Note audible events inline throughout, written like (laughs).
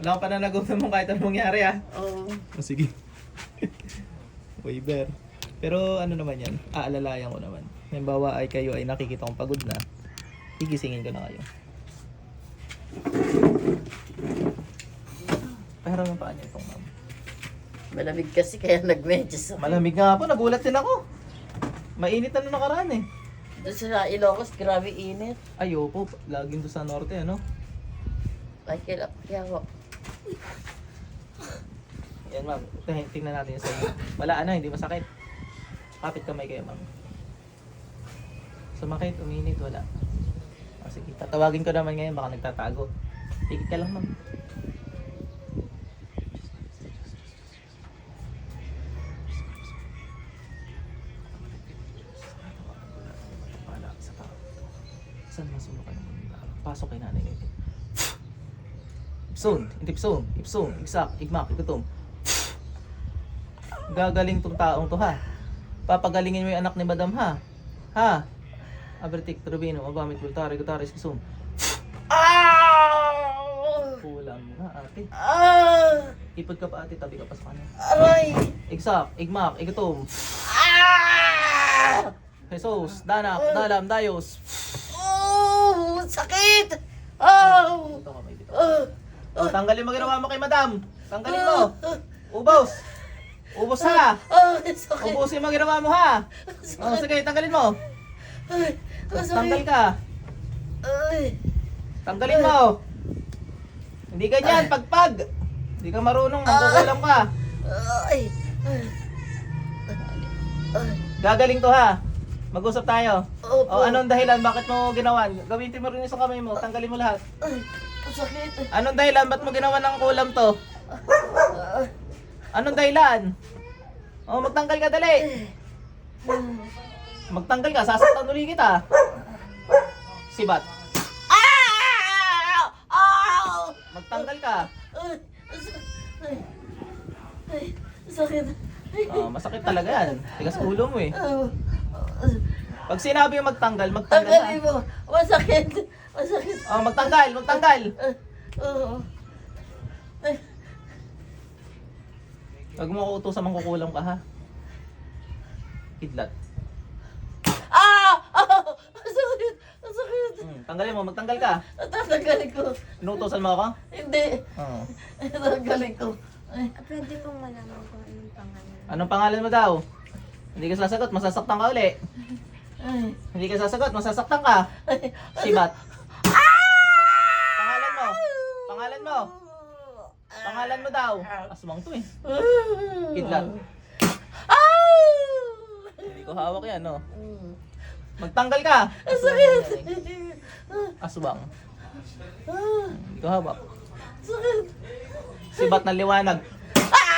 Wala akong pananagutan mo kahit anong mangyari ah. Oo. Oh, sige. (laughs) Waiver. Pero ano naman yan, aalalayan ko naman. Halimbawa ay kayo ay nakikita kong pagod na, higisingin ko na kayo. Pero ng paa niyo itong ma'am. Malamig kasi kaya nag-medyas ako. Malamig nga po, nagulat din ako. Mainit na nung nakaraan eh. Doon sa Ilocos, grabe init. Ayoko, laging doon sa norte ano. Ay, ako. Yan ma'am, Ting- tingnan natin yung sa inyo. Wala ano, hindi masakit. Kapit kamay kayo ma'am. Sumakit, uminit, wala. Ah, sige, tatawagin ko naman ngayon, baka nagtatago. Tigit ka lang ma'am. Saan yung mga Pasok kay nanay ngayon. Ipsun, intipsun, ipsun, igsak, igmak, igutom. Gagaling tong taong to ha. Papagalingin mo yung anak ni Madam ha. Ha? Abertik, Trubino, Mabamit, Bultari, Gutaris, Kisum. Ah! Kulang na ate. Ah! Ipod ka pa ate, tabi ka pa sa kanya. Aray! Igsak, igmak, igutom. Ah! Jesus, danak, dalam, dayos. Oh! Sakit! Oh! Ito ka, may bitaw. Oh! Oh, tanggalin mo ginawa mo kay Madam. Tanggalin mo. Ubos. Ubos ha. Oh! Sakit! Ubusin mo ginawa mo ha. Oh, sige, tanggalin mo. Ay! Ang Tanggal ka. Ay! Tanggalin mo. Hindi ganyan, pagpag. Hindi ka marunong, magkukulam ka. Ay! Gagaling to ha. Mag-usap tayo. Opo. O anong dahilan? Bakit mo ginawan? Gamitin mo rin yung sa kamay mo. Tanggalin mo lahat. Ay! Sakit! Anong dahilan? Ba't mo ginawa ng kulam to? Anong dahilan? O magtanggal ka dali. Magtanggal ka, sasaktan uli kita. Sibat. Magtanggal ka. Sakit! Oh, masakit talaga yan. Tigas ulo mo eh. Ah! Pag sinabi yung magtanggal, magtanggal Tanggalin na. mo! Masakit! Masakit! Oh, magtanggal, magtanggal. Ah! Oo. Ay! Huwag mo ako utusan mangkukulam ka ha. Kidlat. Ah! Ah! (laughs) Ang sakit! Ang sakit! Hmm, tanggalin mo, magtanggal ka. Tatanggalin ko. Inuutosan mo ako? Hindi. Oo. Tatanggalin ko. Ay. Pwede pong malaman kung anong pangalan. Anong pangalan mo daw? Hindi ka sasagot, masasaktan ka uli. Ay. Hindi ka sasagot, masasaktan ka. Ay. Sibat. Pangalan mo. Pangalan mo. Pangalan mo daw. Aswang to eh. Kidlat. Ah! Hindi ko hawak yan, no? Mm. Magtanggal ka. Ang sakit! Aswang. Ah! Hindi ko hawak. Sakit! Sibat ng liwanag. Ah!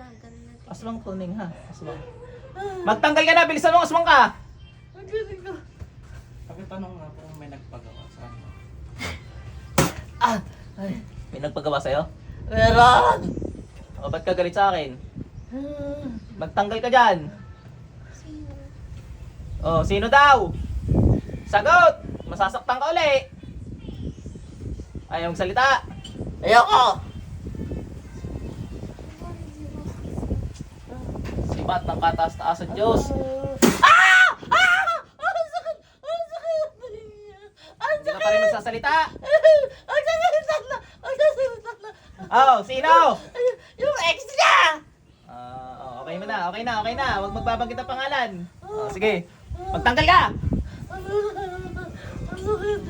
Natin. Aswang tuning ha. Aswang. Magtanggal ka na, bilisan mo, aswang ka. Ang galing ko. Pakitanong nga kung may nagpagawa sa ano. (laughs) Ah! Ay. May nagpagawa sa'yo? Meron! O ba't ka galit sa akin? Ah. Magtanggal ka dyan. Sino? Oh, sino daw? Sagot! Masasaktan ka uli. Ayaw salita. Ayoko! Sibat ng kataas-taas sa Diyos. Ah! Ah! Ang sakit! Ang sakit! Ang Hindi ka pa rin magsasalita. Sakit na! Sakit na! Oh, sino? Yung ex niya! Ah, oh, okay mo na, okay na, okay na. Huwag magbabanggit ang pangalan. Oh, sige. Magtanggal ka!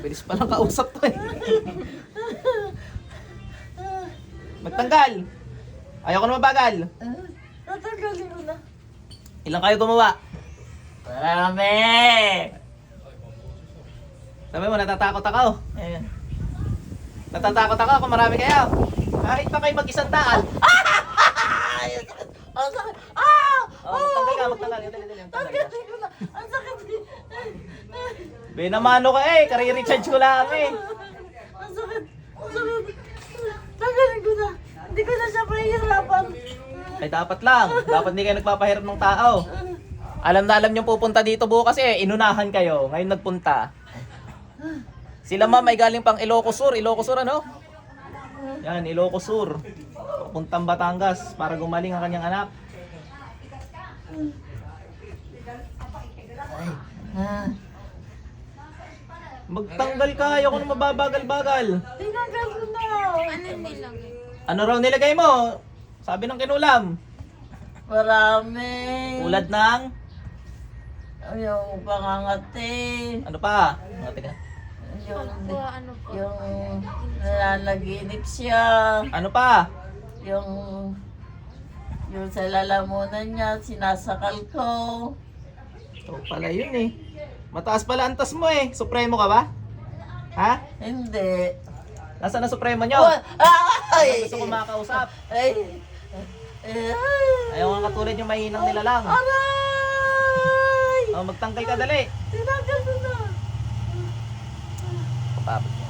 Bilis pa lang kausap to eh. Magtanggal! Ayaw ko na mabagal. Tatanggalin ko na. Ilang kayo gumawa? Marami! Sabi mo, natatakot ako. Ayan. Natatakot ako kung marami kayo. Kahit pa kayo mag-isang daan. (laughs) Ay, ang sakit! Ang sakit! Ah! Oh, magtanggal ka, magtanggal. Dali, dali, magtanggal ka. Tanggalin ko na! Ang sakit! Binamano ka eh, kare-recharge ko lang eh. Ang sakit! Ang sakit! Tanggalin ko na! Hindi ko na siya mahihirapan. Ay dapat lang, dapat hindi kayo nagpapahirap ng tao. Alam na alam nyo pupunta dito bukas eh, inunahan kayo, ngayon nagpunta. Sila ma'am ay galing pang Ilocos Sur. Ilocos Sur ano? Yan, Ilocos Sur. Papuntang Batangas para gumaling ang kanyang anak. Ah, Magtanggal ka, ayoko na mababagal-bagal. tinanggal ko na. Ano nilagay? Ano raw nilagay mo? Sabi ng kinulam. Marami. Ulad ng, Yung pangangati. ano pa? Mga tiga. Yung, ano po? yung nalalaginip siya. Ano pa? Yung yung sa lalamunan niya, sinasakal ko. Ito pala yun eh. Mataas pala antas mo eh. Supremo ka ba? Ha? Hindi. Nasaan na supremo nyo? Oh, ay! Gusto ko makakausap. Ay! Ay! Ayaw nga katulad yung mahinang nila lang. Aray! Oh, magtanggal ka dali. Tinanggal ko Kapapit mo.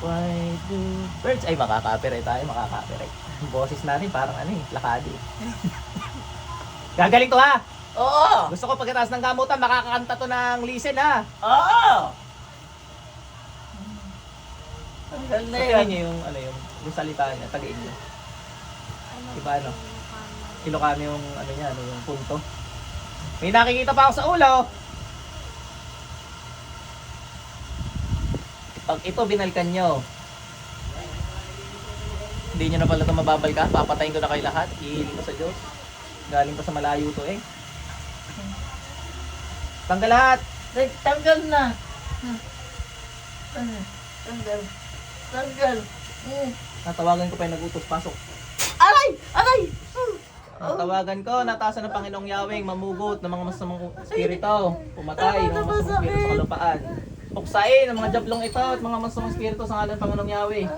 Why do birds? Ay, makaka-copyright tayo, makaka-copyright. (laughs) Boses natin parang ano eh, lakadi. (laughs) Gagaling to ha! Oo! Gusto ko pagkatapos ng gamutan, makakakanta to ng listen ha! Oo! Na yan. Sabihin niyo yung, ano yung, yung salita niya, tagain niyo. Ano Iba, ano? Ilocano yung, ano niya, ano yung punto. May nakikita pa ako sa ulo. Pag ito binalkan nyo, hindi nyo na pala ito mababalkan, papatayin ko na kayo lahat, ihiling ko sa Diyos. Galing pa sa malayo to eh. Tanggal lahat! Tanggal na. Tanggal. Tanggal. Hmm. Natawagan ko pa yung nagutos, pasok. Aray! Aray! Hmm. Natawagan ko, natasan ng Panginoong Yahweh, mamugot ng mga masamang spirito, pumatay ng mga masamang spirito sa kalupaan. Puksain ang mga jablong ito at mga masamang spirito sa ngalan ng Panginoong Yahweh.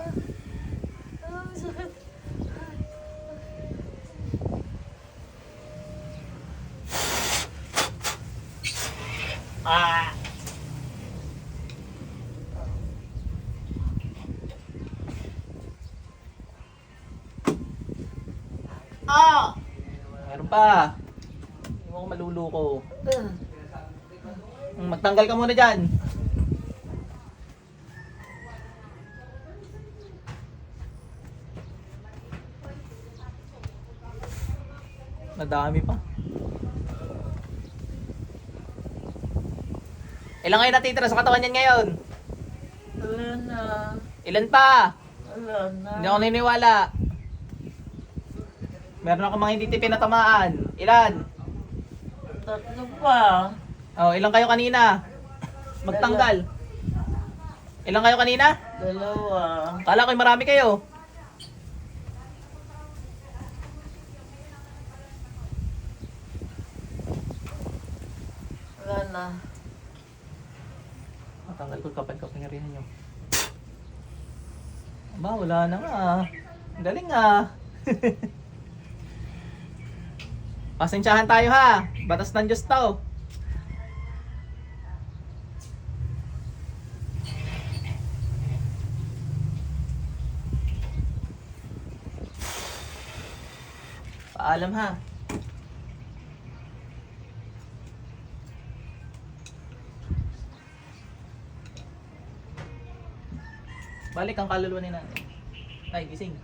Ah. Ah! Pa. Hindi mo ako maluluko. Ah. Mm, Magtanggal ka muna dyan. Madami pa. Ilan kayo natitira sa katawan niyan ngayon? Wala na. Ilan pa? Wala na. Hindi ako naniniwala. Meron ako mga hindi tipi na tamaan. Ilan? Tatlo pa. Oh, ilan kayo kanina? Magtanggal. Ilan kayo kanina? Dalawa. Kala ko'y marami kayo. Wala na. Matanggal ko kapag kapangyarihan nyo. Aba, wala na nga. Ang Galing ah. (laughs) Pasensyahan tayo ha. Batas ng Diyos to. Paalam ha. Balik ang kaluluwa ni nanay. Nay, gising.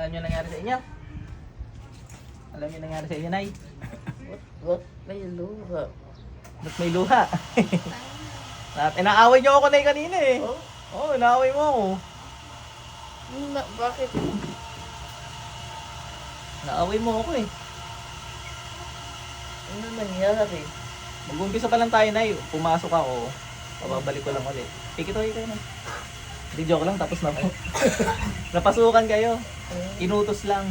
Alam niyo nangyari sa inyo? Alam niyo nangyari sa inyo, Nay? (laughs) What? What? May luha. Ba't may luha? (laughs) Lahat, inaaway niyo ako, Nay, kanina eh. Oh? Oo, oh, inaaway mo ako. Na, bakit? Naaway mo ako eh. Ano nangyari? Mag-umpisa pa lang tayo, Nay. Pumasok ako. Pababalik ko lang ulit. Pikit kayo kayo, Nay. Hindi, joke lang. Tapos na po. (laughs) Napasukan kayo. Inutos lang.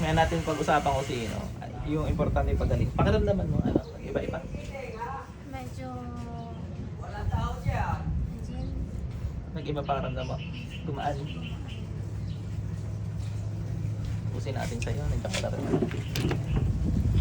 Ngayon natin pag-usapan ko sino. Yung importante yung pagaling. Pakiramdaman mo, ano, iba-iba. Medyo... Medyo... Nag-iba pakiramdam mo. Gumaan. Pusin natin sa'yo. Nandiyan ka na rin.